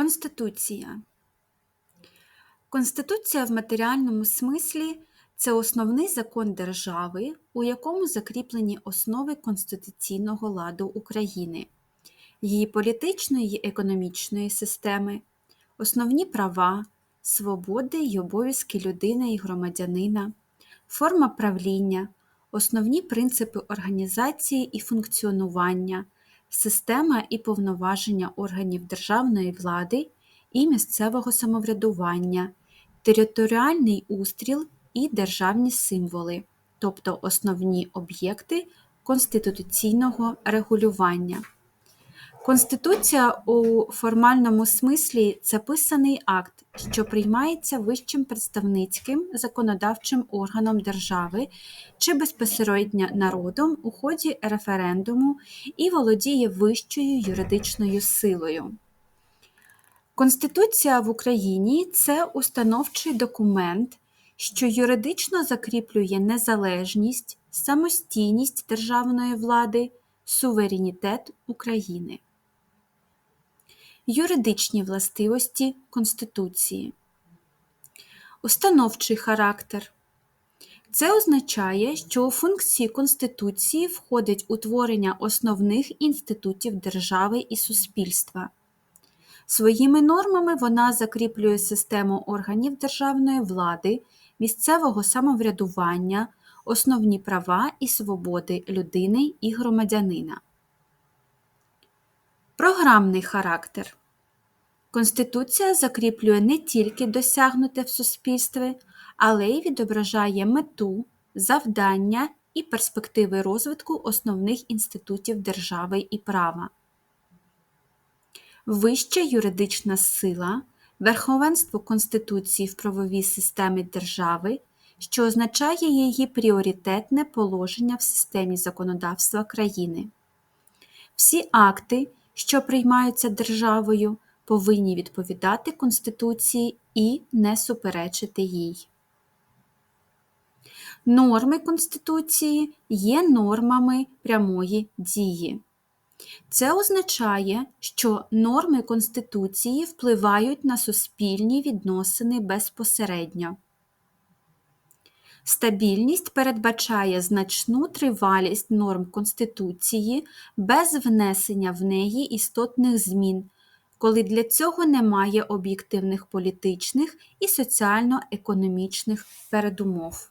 Конституція. Конституція в матеріальному смислі це основний закон держави, у якому закріплені основи конституційного ладу України, її політичної і економічної системи, основні права, свободи й обов'язки людини і громадянина, форма правління, основні принципи організації і функціонування, система і повноваження органів державної влади і місцевого самоврядування, територіальний устріл і державні символи, тобто основні об'єкти конституційного регулювання. Конституція у формальному смислі це писаний акт, що приймається вищим представницьким законодавчим органом держави чи безпосередньо народом у ході референдуму і володіє вищою юридичною силою. Конституція в Україні це установчий документ, що юридично закріплює незалежність, самостійність державної влади, суверенітет України. Юридичні властивості Конституції. Установчий характер. Це означає, що у функції Конституції входить утворення основних інститутів держави і суспільства. Своїми нормами вона закріплює систему органів державної влади, місцевого самоврядування, основні права і свободи людини і громадянина. Програмний характер. Конституція закріплює не тільки досягнуте в суспільстві, але й відображає мету, завдання і перспективи розвитку основних інститутів держави і права. Вища юридична сила, верховенство Конституції в правовій системі держави, що означає її пріоритетне положення в системі законодавства країни. Всі акти, що приймаються державою, повинні відповідати Конституції і не суперечити їй. Норми Конституції є нормами прямої дії. Це означає, що норми Конституції впливають на суспільні відносини безпосередньо. Стабільність передбачає значну тривалість норм Конституції без внесення в неї істотних змін, коли для цього немає об'єктивних політичних і соціально-економічних передумов.